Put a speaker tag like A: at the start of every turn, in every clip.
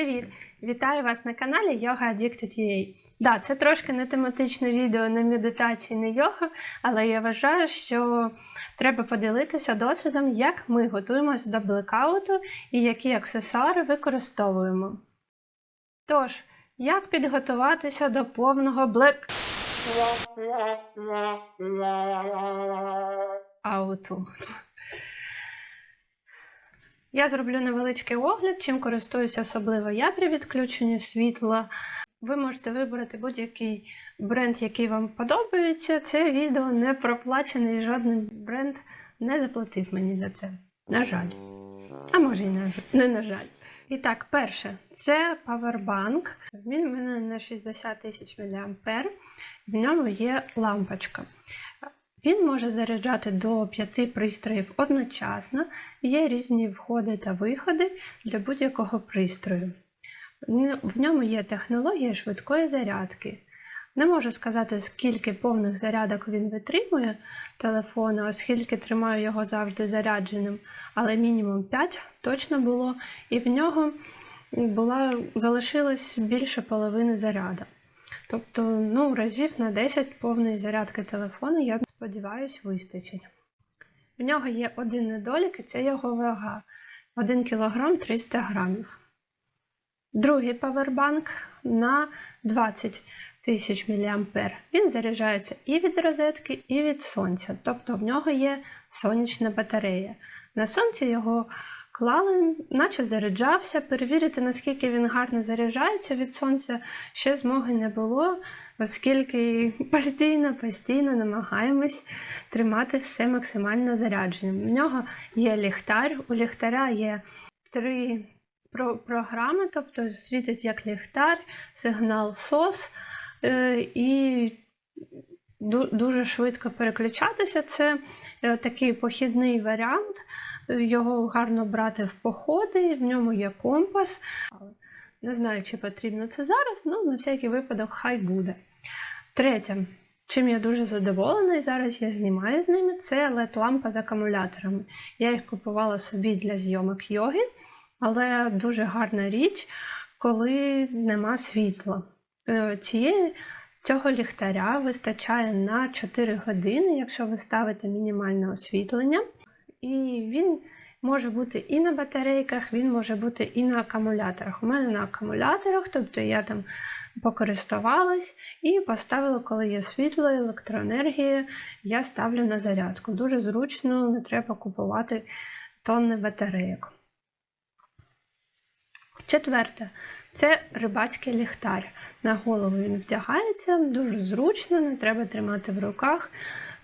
A: Привіт! Вітаю вас на каналі Yoga Addicted UA. Да, це трошки не тематичне відео, не медитації, не йога, але я вважаю, що треба поділитися досвідом, як ми готуємося до блекауту і які аксесуари використовуємо. Тож, як підготуватися до повного блек ауту? Я зроблю невеличкий огляд, чим користуюся особливо я при відключенні світла. Ви можете вибрати будь-який бренд, який вам подобається. Це відео не проплачене і жоден бренд не заплатив мені за це. На жаль. А може і не на жаль. І так, перше, це павербанк. Він у мене на 60 тисяч мА. В ньому є лампочка. Він може заряджати до 5 пристроїв одночасно, є різні входи та виходи для будь-якого пристрою. В ньому є технологія швидкої зарядки. Не можу сказати, скільки повних зарядок він витримує телефону, оскільки тримаю його завжди зарядженим, але мінімум 5 точно було, і в нього була, залишилось більше половини заряду.Тобто, ну, разів на 10 повної зарядки телефону, я сподіваюся, вистачить. В нього є один недолік, і це його вага 1 кг 300 грамів. Другий павербанк на 20 тисяч мА. Він заряджається і від розетки, і від сонця. Тобто в нього є сонячна батарея. На сонці його клали, наче заряджався. Перевірити, наскільки він гарно заряджається від сонця, ще змоги не було, оскільки постійно-постійно намагаємось тримати все максимально зарядженим. В нього є ліхтар, у ліхтаря є три програми, тобто світить як ліхтар, сигнал SOS, і дуже швидко переключатися. Це е, такий похідний варіант. Його гарно брати в походи, в ньому є компас. Не знаю, чи потрібно це зараз, але на всякий випадок хай буде. Третє, чим я дуже задоволена, і зараз я знімаю з ними, це LED-лампа з акумуляторами. Я їх купувала собі для зйомок йоги, але дуже гарна річ, коли нема світла. Е, цієї Цього ліхтаря вистачає на 4 години, якщо ви ставите мінімальне освітлення. І він може бути і на батарейках, він може бути і на акумуляторах. У мене на акумуляторах, тобто я там покористувалась і поставила, коли є світло, електроенергія, я ставлю на зарядку. Дуже зручно, не треба купувати тонни батарейок. Четверте, це рибацький ліхтар. На голову він вдягається, дуже зручно, не треба тримати в руках.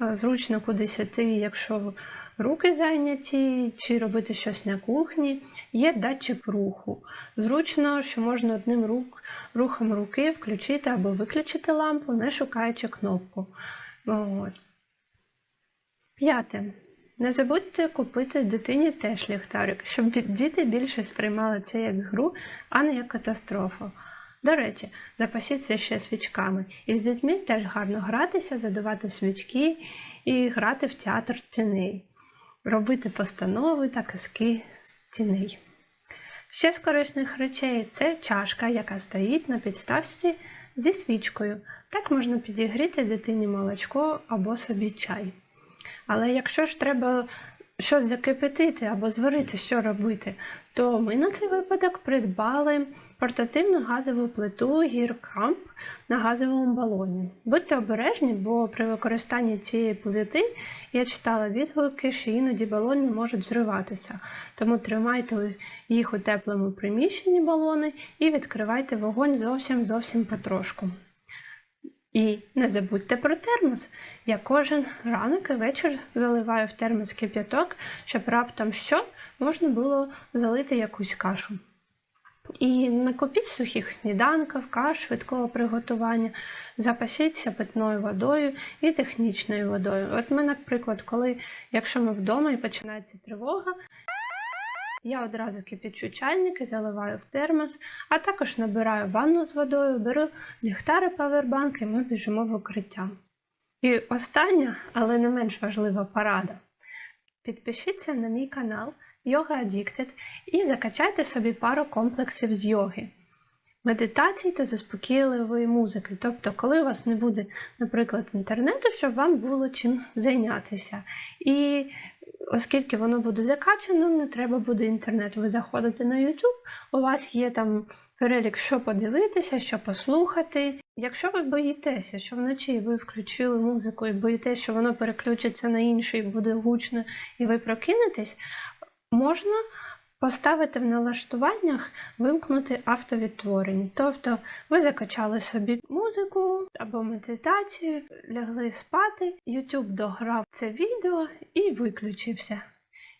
A: Е, зручно кудись іти, якщо руки зайняті, чи робити щось на кухні. Є датчик руху. Зручно, що можна одним рук, рухом руки включити або виключити лампу, не шукаючи кнопку. От. П'яте. Не забудьте купити дитині теж ліхтарик, щоб діти більше сприймали це як гру, а не як катастрофу. До речі, запасіться ще свічками. І з дітьми теж гарно гратися, задувати свічки і грати в театр тіней, робити постанови та казки з тіней. Ще з корисних речей це чашка, яка стоїть на підставці зі свічкою. Так можна підігріти дитині молочко або собі чай. Але якщо ж треба щось закипятити або зварити, що робити, то ми на цей випадок придбали портативну газову плиту гіркамп на газовому балоні. Будьте обережні, бо при використанні цієї плити я читала відгуки, що іноді балони можуть зриватися. Тому тримайте їх у теплому приміщенні балони і відкривайте вогонь зовсім зовсім потрошку. І не забудьте про термос. Я кожен ранок і вечір заливаю в термос кип'яток, щоб раптом що можна було залити якусь кашу. І накопіть сухих сніданків, каш, швидкого приготування, запасіться питною водою і технічною водою. От ми, наприклад, коли, якщо ми вдома і починається тривога, я одразу кипячу чайник і заливаю в термос, а також набираю ванну з водою, беру ліхтари павербанк і ми біжимо в укриття. І остання, але не менш важлива порада. Підпишіться на мій канал, Yoga Addicted і закачайте собі пару комплексів з йоги. Медитації та заспокійливої музики. Тобто, коли у вас не буде, наприклад, інтернету, щоб вам було чим зайнятися. І оскільки воно буде закачано, не треба буде інтернету. Ви заходите на YouTube, у вас є там перелік, що подивитися, що послухати. Якщо ви боїтеся, що вночі ви включили музику і боїтеся, що воно переключиться на інший, буде гучно, і ви прокинетесь, можна поставити в налаштуваннях вимкнути автовідтворення. Тобто ви закачали собі музику або медитацію, лягли спати, YouTube дограв це відео і виключився.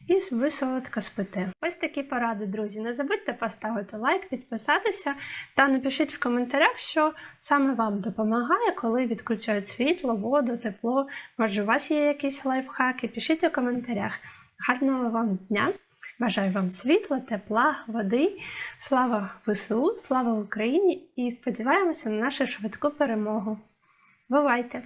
A: І ви солодко спите. Ось такі поради, друзі. Не забудьте поставити лайк, підписатися та напишіть в коментарях, що саме вам допомагає, коли відключають світло, воду, тепло. Може, у вас є якісь лайфхаки? Пишіть у коментарях. Гарного вам дня! Бажаю вам світла, тепла, води. Слава ВСУ, слава Україні і сподіваємося на нашу швидку перемогу. Бувайте!